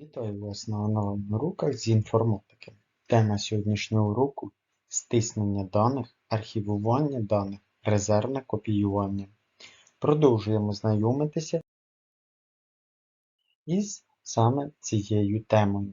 Вітаю вас на онлайн-уроках з інформатики. Тема сьогоднішнього уроку стиснення даних, архівування даних, резервне копіювання. Продовжуємо знайомитися із саме цією темою.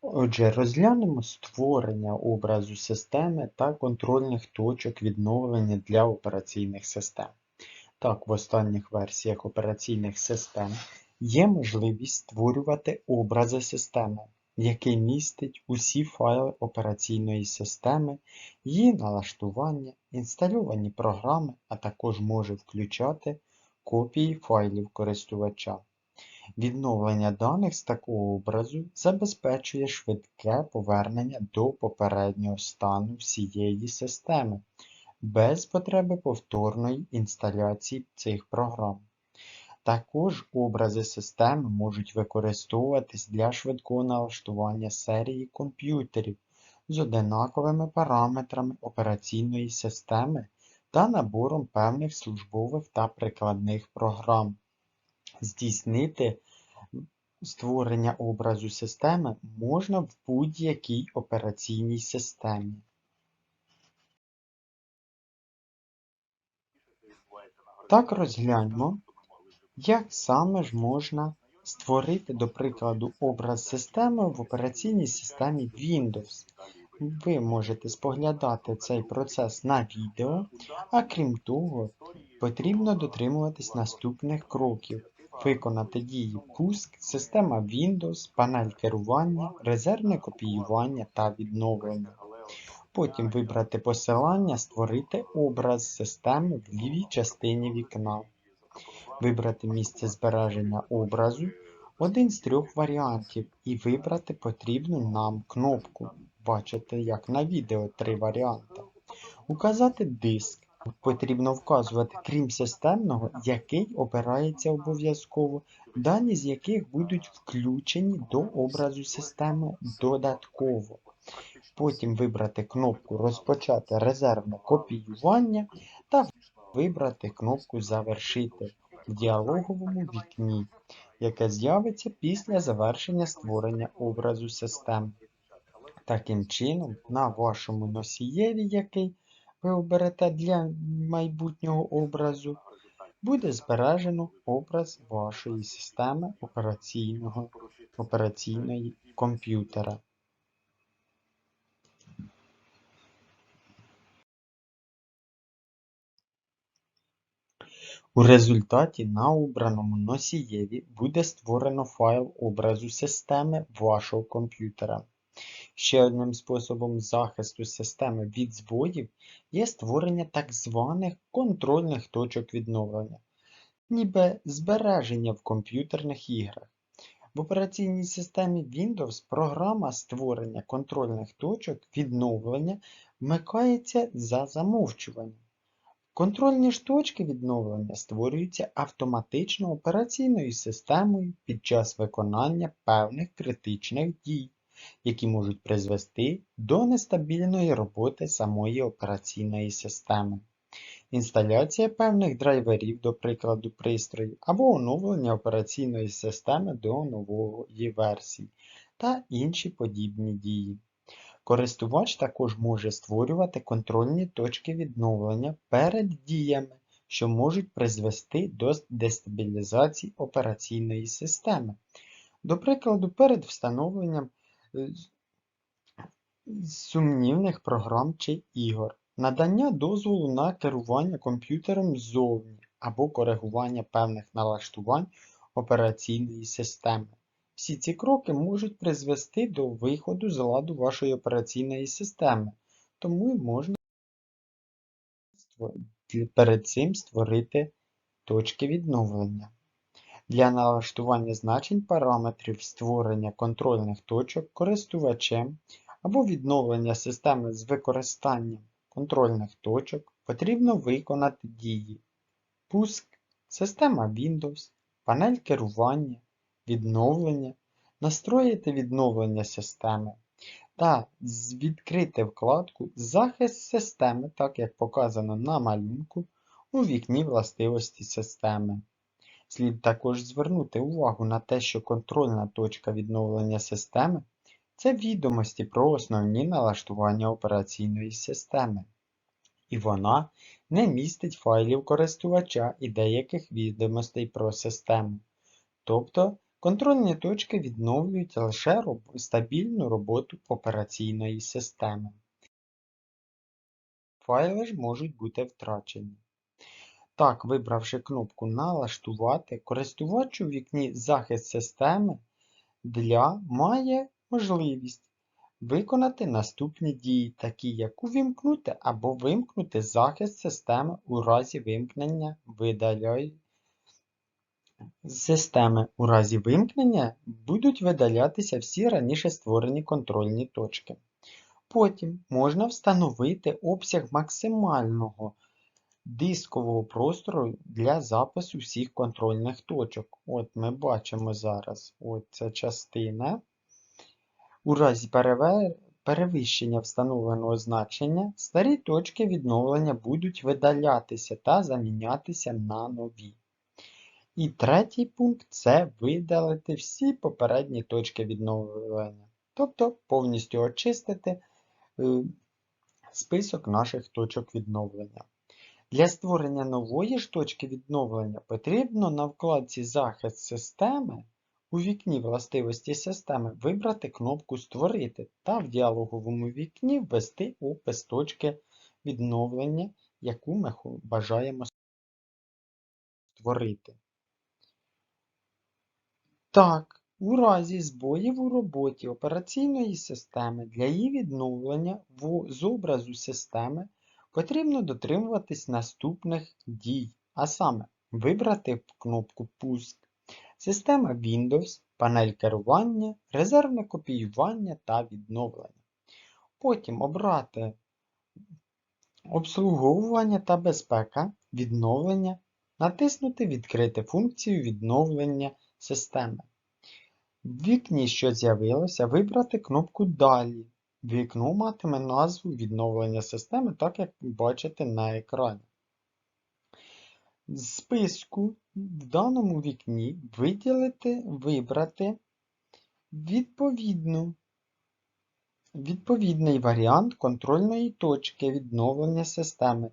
Отже, розглянемо створення образу системи та контрольних точок відновлення для операційних систем. Так, в останніх версіях операційних систем Є можливість створювати образи системи, який містить усі файли операційної системи, її налаштування, інстальовані програми, а також може включати копії файлів користувача. Відновлення даних з такого образу забезпечує швидке повернення до попереднього стану всієї системи без потреби повторної інсталяції цих програм. Також образи системи можуть використовуватись для швидкого налаштування серії комп'ютерів з одинаковими параметрами операційної системи та набором певних службових та прикладних програм. Здійснити створення образу системи можна в будь-якій операційній системі. Так розгляньмо як саме ж можна створити, до прикладу, образ системи в операційній системі Windows? Ви можете споглядати цей процес на відео, а крім того, потрібно дотримуватись наступних кроків. Виконати дії пуск, система Windows, панель керування, резервне копіювання та відновлення. Потім вибрати посилання Створити образ системи в лівій частині вікна вибрати місце збереження образу, один з трьох варіантів, і вибрати потрібну нам кнопку. Бачите, як на відео три варіанти. Указати диск. Потрібно вказувати, крім системного, який обирається обов'язково, дані з яких будуть включені до образу системи додатково. Потім вибрати кнопку Розпочати резервне копіювання вибрати кнопку Завершити в діалоговому вікні, яке з'явиться після завершення створення образу систем. Таким чином, на вашому носієві, який ви оберете для майбутнього образу, буде збережено образ вашої системи операційного, операційної комп'ютера. У результаті на обраному носієві буде створено файл образу системи вашого комп'ютера. Ще одним способом захисту системи від збоїв є створення так званих контрольних точок відновлення, ніби збереження в комп'ютерних іграх. В операційній системі Windows програма створення контрольних точок відновлення вмикається за замовчуванням. Контрольні ж точки відновлення створюються автоматично операційною системою під час виконання певних критичних дій, які можуть призвести до нестабільної роботи самої операційної системи. Інсталяція певних драйверів, до прикладу пристрою, або оновлення операційної системи до нової версії та інші подібні дії. Користувач також може створювати контрольні точки відновлення перед діями, що можуть призвести до дестабілізації операційної системи. До прикладу, перед встановленням е, сумнівних програм чи ігор, надання дозволу на керування комп'ютером ззовні або коригування певних налаштувань операційної системи. Всі ці кроки можуть призвести до виходу з ладу вашої операційної системи, тому можна перед цим створити точки відновлення. Для налаштування значень параметрів створення контрольних точок користувачем або відновлення системи з використанням контрольних точок потрібно виконати дії Пуск, система Windows, панель керування відновлення, настроїти відновлення системи та відкрити вкладку Захист системи, так як показано на малюнку у вікні властивості системи. Слід також звернути увагу на те, що контрольна точка відновлення системи це відомості про основні налаштування операційної системи, і вона не містить файлів користувача і деяких відомостей про систему. Тобто контрольні точки відновлюють лише стабільну роботу операційної системи. Файли ж можуть бути втрачені. Так, вибравши кнопку Налаштувати, користувач у вікні Захист системи для має можливість виконати наступні дії, такі як увімкнути або вимкнути захист системи у разі вимкнення видаляй... системи. У разі вимкнення будуть видалятися всі раніше створені контрольні точки. Потім можна встановити обсяг максимального дискового простору для запису всіх контрольних точок. От ми бачимо зараз от ця частина. У разі перевищення встановленого значення старі точки відновлення будуть видалятися та замінятися на нові. І третій пункт це видалити всі попередні точки відновлення. Тобто повністю очистити е, список наших точок відновлення. Для створення нової ж точки відновлення потрібно на вкладці Захист системи у вікні властивості системи вибрати кнопку Створити та в діалоговому вікні ввести опис точки відновлення, яку ми бажаємо створити. Так, у разі збоїв у роботі операційної системи для її відновлення з образу системи потрібно дотримуватись наступних дій, а саме вибрати кнопку Пуск, система Windows, панель керування, резервне копіювання та відновлення. Потім обрати обслуговування та безпека, відновлення, натиснути Відкрити функцію відновлення системи. В вікні, що з'явилося, вибрати кнопку Далі. Вікно матиме назву відновлення системи, так як бачите на екрані. З списку в даному вікні виділити, вибрати відповідну, відповідний варіант контрольної точки відновлення системи,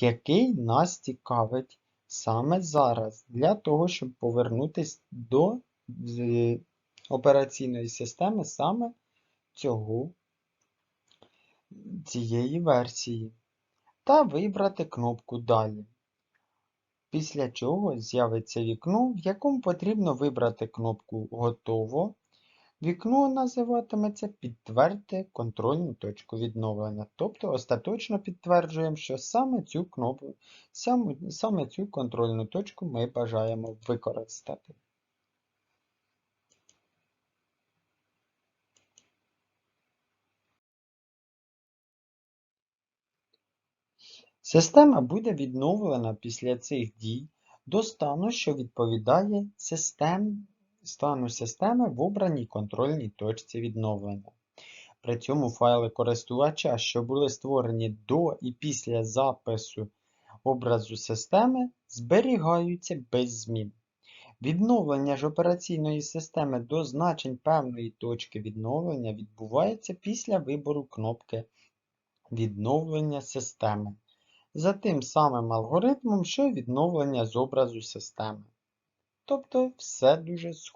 який нас цікавить саме зараз, для того, щоб повернутися до операційної системи саме цього, цієї версії, та вибрати кнопку Далі. Після чого з'явиться вікно, в якому потрібно вибрати кнопку Готово. Вікно називатиметься Підтвердити контрольну точку відновлення. Тобто остаточно підтверджуємо, що саме цю кнопку, саме, саме цю контрольну точку ми бажаємо використати. Система буде відновлена після цих дій до стану, що відповідає систем, стану системи в обраній контрольній точці відновлення. При цьому файли користувача, що були створені до і після запису образу системи, зберігаються без змін. Відновлення ж операційної системи до значень певної точки відновлення відбувається після вибору кнопки Відновлення системи за тим самим алгоритмом, що відновлення з образу системи. Тобто все дуже схоже.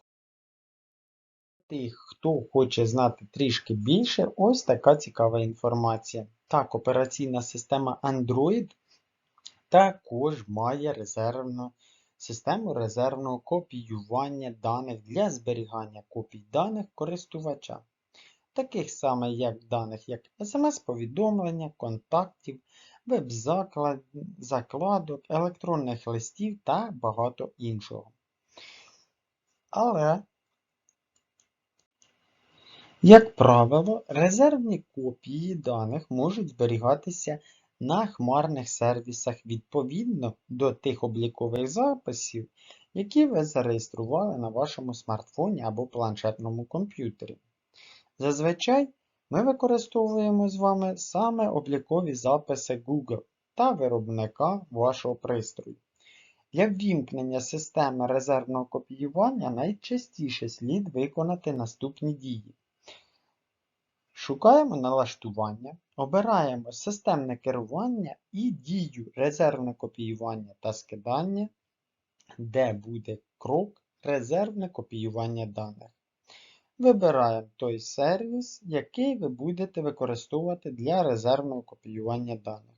Тих, хто хоче знати трішки більше, ось така цікава інформація. Так, операційна система Android також має резервну систему резервного копіювання даних для зберігання копій даних користувача, таких саме як даних як смс-повідомлення, контактів, веб-закладок, електронних листів та багато іншого. Але, як правило, резервні копії даних можуть зберігатися на хмарних сервісах відповідно до тих облікових записів, які ви зареєстрували на вашому смартфоні або планшетному комп'ютері. Зазвичай ми використовуємо з вами саме облікові записи Google та виробника вашого пристрою. Для ввімкнення системи резервного копіювання найчастіше слід виконати наступні дії. Шукаємо налаштування, обираємо системне керування і дію резервне копіювання та скидання, де буде крок резервне копіювання даних. Вибираємо той сервіс, який ви будете використовувати для резервного копіювання даних.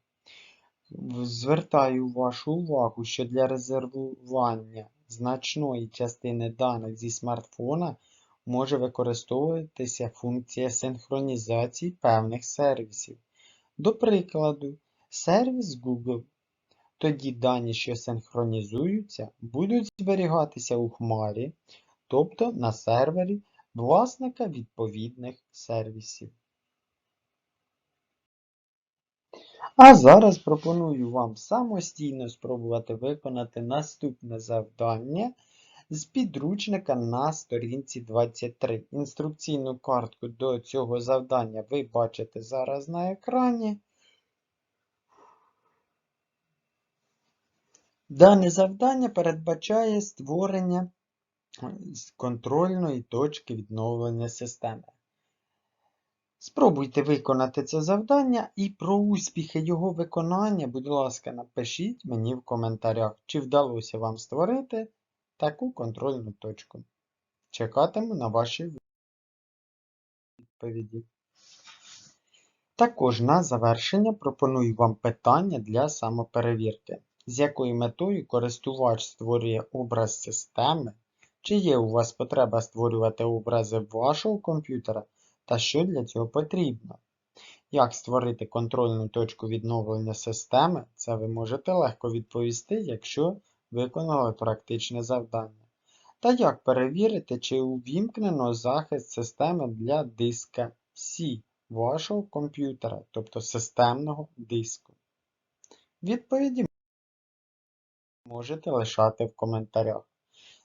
Звертаю вашу увагу, що для резервування значної частини даних зі смартфона може використовуватися функція синхронізації певних сервісів. До прикладу, сервіс Google. Тоді дані, що синхронізуються, будуть зберігатися у хмарі, тобто на сервері власника відповідних сервісів. А зараз пропоную вам самостійно спробувати виконати наступне завдання з підручника на сторінці 23. Інструкційну картку до цього завдання ви бачите зараз на екрані. Дане завдання передбачає створення контрольної точки відновлення системи. Спробуйте виконати це завдання і про успіхи його виконання, будь ласка, напишіть мені в коментарях, чи вдалося вам створити таку контрольну точку. Чекатиму на ваші відповіді. Також на завершення пропоную вам питання для самоперевірки, з якою метою користувач створює образ системи, чи є у вас потреба створювати образи вашого комп'ютера та що для цього потрібно. Як створити контрольну точку відновлення системи, це ви можете легко відповісти, якщо виконали практичне завдання. Та як перевірити, чи увімкнено захист системи для диска C вашого комп'ютера, тобто системного диску. Відповіді можете лишати в коментарях.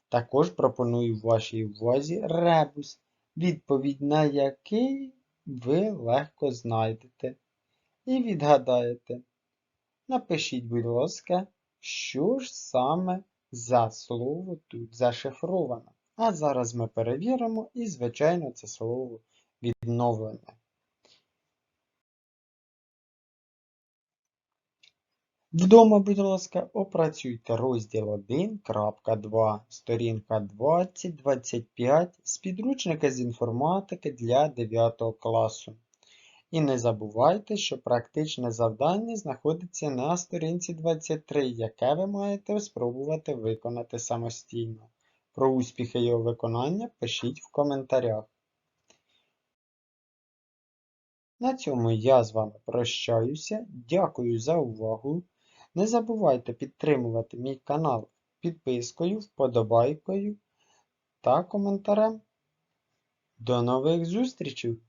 Також пропоную вашій увазі ребус, відповідь на який ви легко знайдете і відгадаєте. Напишіть, будь ласка, що ж саме за слово тут зашифровано. А зараз ми перевіримо і, звичайно, це слово відновлення. Вдома, будь ласка, опрацюйте розділ 1.2, сторінка 20-25 з підручника з інформатики для 9 класу. І не забувайте, що практичне завдання знаходиться на сторінці 23, яке ви маєте спробувати виконати самостійно. Про успіхи його виконання пишіть в коментарях. На цьому я з вами прощаюся. Дякую за увагу. Не забувайте підтримувати мій канал підпискою, вподобайкою та коментарем. До нових зустрічей!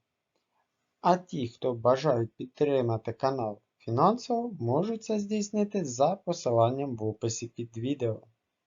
А ті, хто бажають підтримати канал фінансово, можуть це здійснити за посиланням в описі під відео.